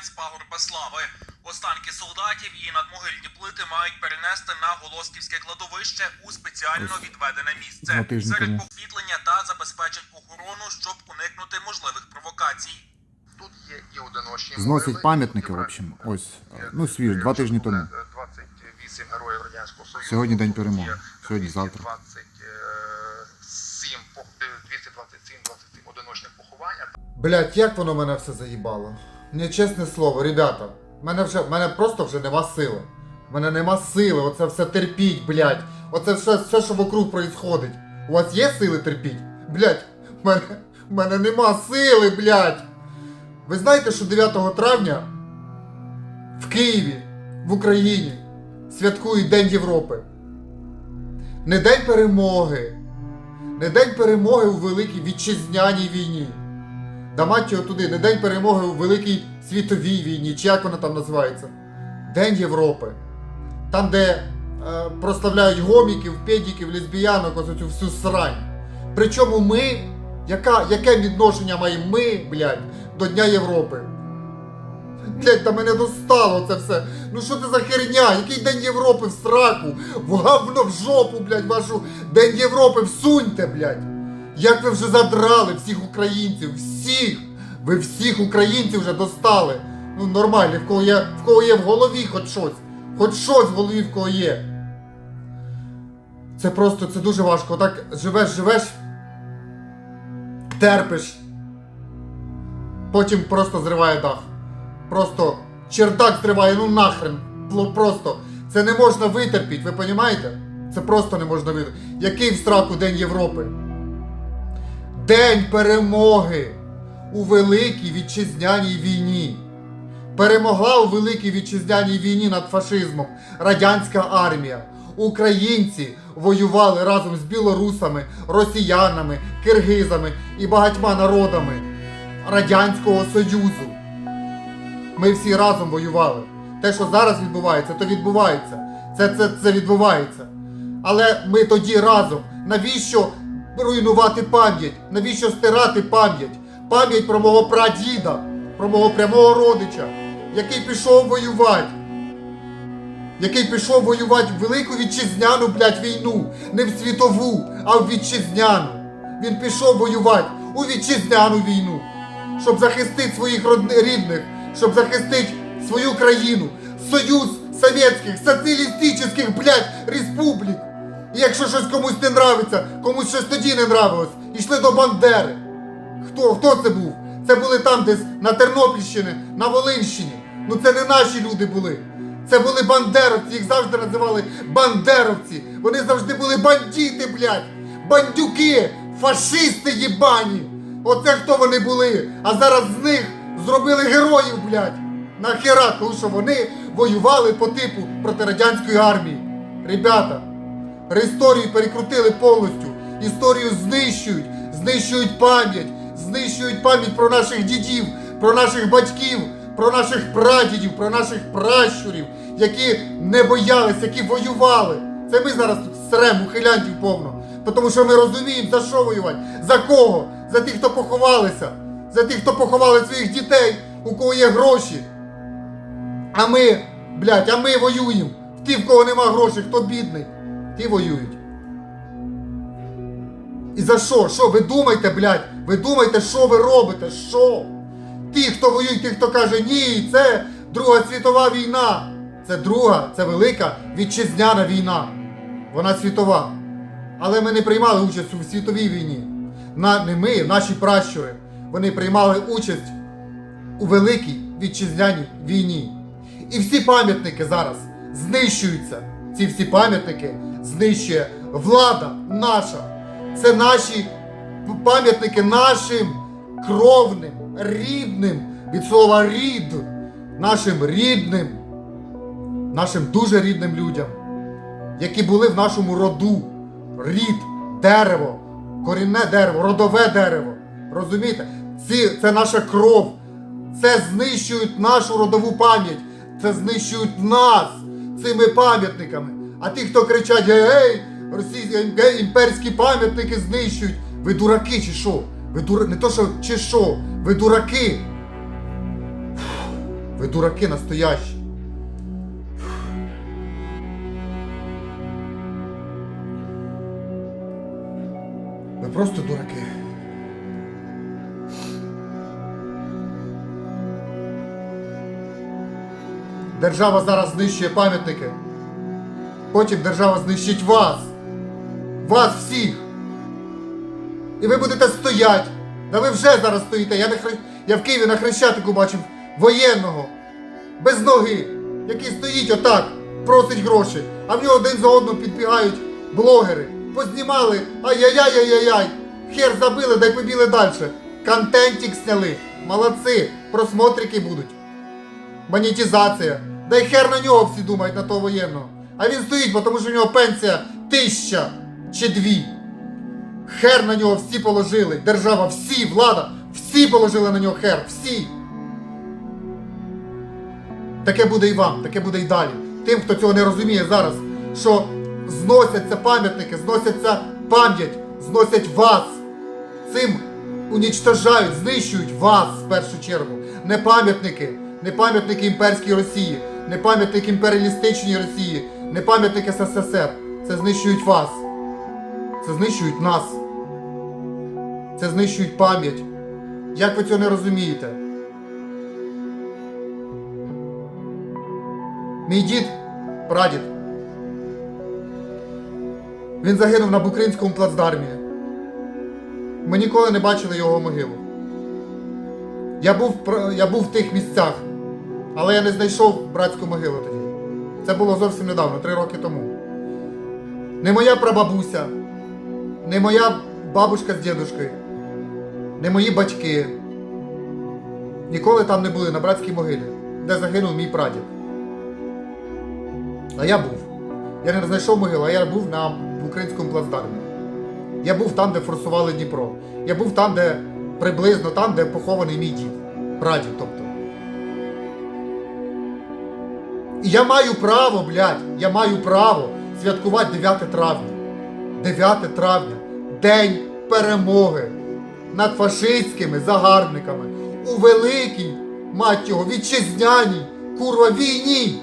поховань з пагорба слави. Останки солдатів і надмогильні плити мають перенести на Голосківське кладовище у спеціально відведене місце. Серед тому. посвітлення та забезпечать охорону, щоб уникнути можливих провокацій. Тут є і одиночні Зносять пам'ятники, в общем. Ось, ну, свіж, два е, тижні тому. е, 28 героїв Радянського Союзу. Сьогодні день перемоги. Сьогодні, завтра. 227, е, 227 27 одиночних поховань. Блять, як воно мене все заїбало. Мені чесне слово, ребята, мене вже, мене просто вже нема сили. Мене нема сили, оце все терпіть, блять. Оце все, все, що вокруг происходить. У вас є сили терпіть? Блять, мене, мене нема сили, блять. Ви знаєте, що 9 травня в Києві, в Україні, святкують День Європи. Не День перемоги. Не День перемоги у Великій Вітчизняній війні. Да мать його туди, не День перемоги у Великій світовій війні, чи як вона там називається. День Європи. Там, де е, прославляють гоміків, педіків, лесбіянок, ось цю всю срань. Причому ми, яка, яке відношення маємо ми, блядь, до Дня Європи? Блядь, та мене достало це все. Ну що це за херня? Який День Європи в сраку? В говно в жопу, блядь, вашу День Європи всуньте, блядь. Як ви вже задрали всіх українців, всіх! Ви всіх українців вже достали. Ну нормально, в кого є в кого є в голові хоч щось. Хоч щось в голові в кого є. Це просто це дуже важко. Так живеш, живеш, терпиш. Потім просто зриває дах. Просто чердак зриває, ну нахрен. Просто. Це не можна витерпіти, ви розумієте? Це просто не можна витерпіти. Який в страку День Європи? День перемоги у Великій Вітчизняній війні. Перемогла у Великій Вітчизняній війні над фашизмом радянська армія. Українці воювали разом з білорусами, росіянами, киргизами і багатьма народами Радянського Союзу. Ми всі разом воювали. Те, що зараз відбувається, то відбувається. Це, це, це відбувається. Але ми тоді разом. Навіщо руйнувати пам'ять? Навіщо стирати пам'ять? Пам'ять про мого прадіда, про мого прямого родича, який пішов воювати. Який пішов воювати в велику вітчизняну, блядь, війну. Не в світову, а в вітчизняну. Він пішов воювати у вітчизняну війну, щоб захистити своїх рідних, щоб захистити свою країну. Союз Совєтських соціалістичних, блядь, республік. І якщо щось комусь не нравиться, комусь щось тоді не нравилось, йшли до Бандери. Хто, хто це був? Це були там десь на Тернопільщині, на Волинщині. Ну це не наші люди були. Це були бандеровці, їх завжди називали бандеровці. Вони завжди були бандити, блядь. Бандюки, фашисти єбані. Оце хто вони були. А зараз з них зробили героїв, блядь. Нахера, тому що вони воювали по типу проти радянської армії. Ребята, Історію перекрутили повністю. Історію знищують, знищують пам'ять, знищують пам'ять про наших дідів, про наших батьків, про наших прадідів, про наших пращурів, які не боялись, які воювали. Це ми зараз тут срем ухилянтів повно. Тому що ми розуміємо, за що воювати, за кого? За тих, хто поховалися, за тих, хто поховали своїх дітей, у кого є гроші. А ми, блядь, а ми воюємо. Ті, в кого нема грошей, хто бідний, ті воюють. І за що? Що? Ви думаєте, блядь? Ви думаєте, що ви робите? Що? Ті, хто воює, ті, хто каже, ні, це Друга світова війна. Це друга, це велика вітчизняна війна. Вона світова. Але ми не приймали участь у світовій війні. На, не ми, наші пращури. Вони приймали участь у великій вітчизняній війні. І всі пам'ятники зараз знищуються. Ці всі пам'ятники знищує влада наша. Це наші пам'ятники нашим кровним, рідним від слова рід, нашим рідним, нашим дуже рідним людям, які були в нашому роду. Рід, дерево, корінне дерево, родове дерево. Розумієте? Ці, це наша кров. Це знищують нашу родову пам'ять. Це знищують нас цими пам'ятниками. А ті, хто кричать гей, російські гей, імперські пам'ятники знищують. Ви дураки чи що? Ви дура... Не то, що чи що, ви дураки. Ви дураки настоящі. Ви просто дураки. Держава зараз знищує пам'ятники. Потім держава знищить вас. Вас всіх. І ви будете стоять. Да ви вже зараз стоїте. Я, на хре... Я в Києві на Хрещатику бачив воєнного. Без ноги. Який стоїть отак, просить гроші. А в нього один за одним підбігають блогери. Познімали. Ай-яй-яй-яй-яй. Хер забили, дай побіли далі. Контентик сняли. Молодці. Просмотрики будуть. Монетизація. Дай хер на нього всі думають на того воєнного. А він стоїть, бо тому що в нього пенсія тисяча чи дві. Хер на нього всі положили. Держава, всі, влада, всі положили на нього хер, всі. Таке буде і вам, таке буде і далі. Тим, хто цього не розуміє зараз, що зносяться пам'ятники, зносяться пам'ять, зносять вас. Цим унічтожають, знищують вас в першу чергу. Не пам'ятники, не пам'ятники імперській Росії, не пам'ятники імперіалістичній Росії, не пам'ятники СССР. Це знищують вас. Це знищують нас. Це знищують пам'ять. Як ви цього не розумієте? Мій дід, прадід. Він загинув на Букринському плацдармі. Ми ніколи не бачили його могилу. Я був, я був в тих місцях, але я не знайшов братську могилу тоді. Це було зовсім недавно, три роки тому. Не моя прабабуся, не моя бабушка з дідушкою, не мої батьки. Ніколи там не були на братській могилі, де загинув мій прадід. А я був. Я не знайшов могилу, а я був на українському плацдармі. Я був там, де форсували Дніпро. Я був там, де приблизно там, де похований мій дід. Прадід, тобто. І я маю право, блядь, я маю право святкувати 9 травня. 9 травня. День перемоги над фашистськими загарбниками у великій, мать його, вітчизняній, курва війні.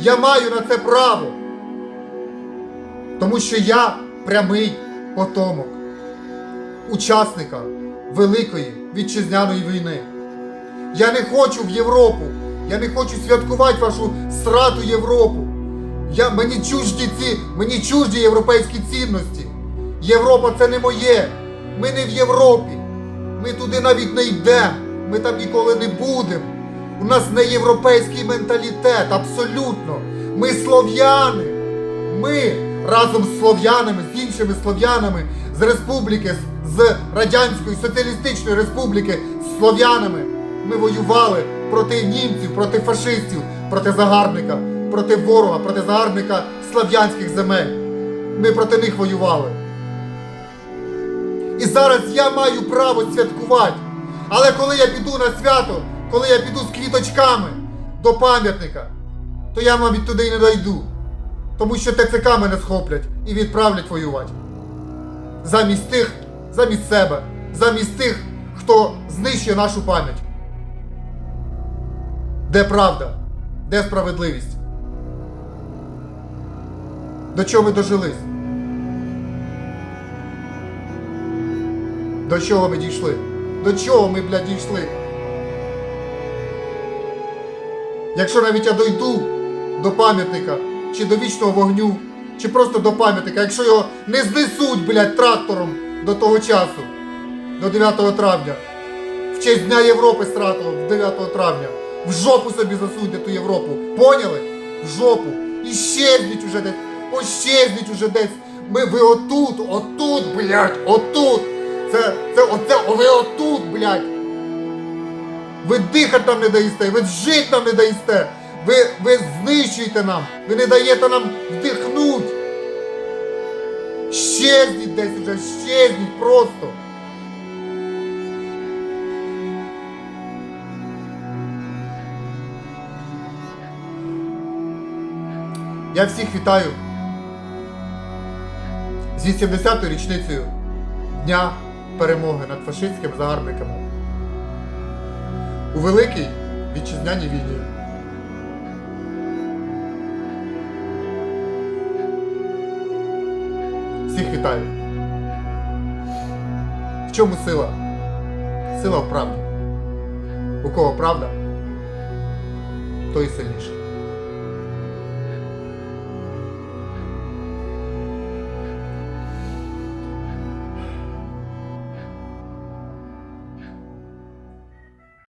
Я маю на це право. Тому що я прямий потомок учасника Великої вітчизняної війни. Я не хочу в Європу. Я не хочу святкувати вашу срату Європу. Я, мені чужді ці, мені чужді європейські цінності. Європа це не моє. Ми не в Європі. Ми туди навіть не йдемо. Ми там ніколи не будемо. У нас не європейський менталітет, абсолютно. Ми слов'яни. Ми разом з слов'янами, з іншими слов'янами з республіки, з- Радянської Соціалістичної Республіки, з слов'янами. Ми воювали проти німців, проти фашистів, проти загарбника, проти ворога, проти загарбника слав'янських земель. Ми проти них воювали. І зараз я маю право святкувати. Але коли я піду на свято, коли я піду з квіточками до пам'ятника, то я, мабуть, туди і не дойду. Тому що ТЦК мене схоплять і відправлять воювати. Замість тих, замість себе, замість тих, хто знищує нашу пам'ять. Де правда? Де справедливість? До чого ми дожились? До чого ми дійшли? До чого ми, блядь, дійшли? Якщо навіть я дойду до пам'ятника, чи до вічного вогню, чи просто до пам'ятника, якщо його не знесуть, блядь, трактором до того часу, до 9 травня, в честь Дня Європи стратого 9 травня, в жопу собі засуньте ту Європу. Поняли? В жопу. І щезніть уже десь, пощезніть уже десь. Ми ви отут, отут, блядь, отут. Це, це, оце, ви отут, блядь. Ви дихати нам не даєте, ви жити нам не даєте. Ви, ви знищуєте нам, ви не даєте нам вдихнути. Щезніть десь уже, щезніть просто. Я всіх вітаю з 80-ю річницею Дня перемоги над фашистськими загарбниками. У великий вітчизняній війні. Всіх вітаю. В чому сила? Сила в правді. У кого правда, той сильніший.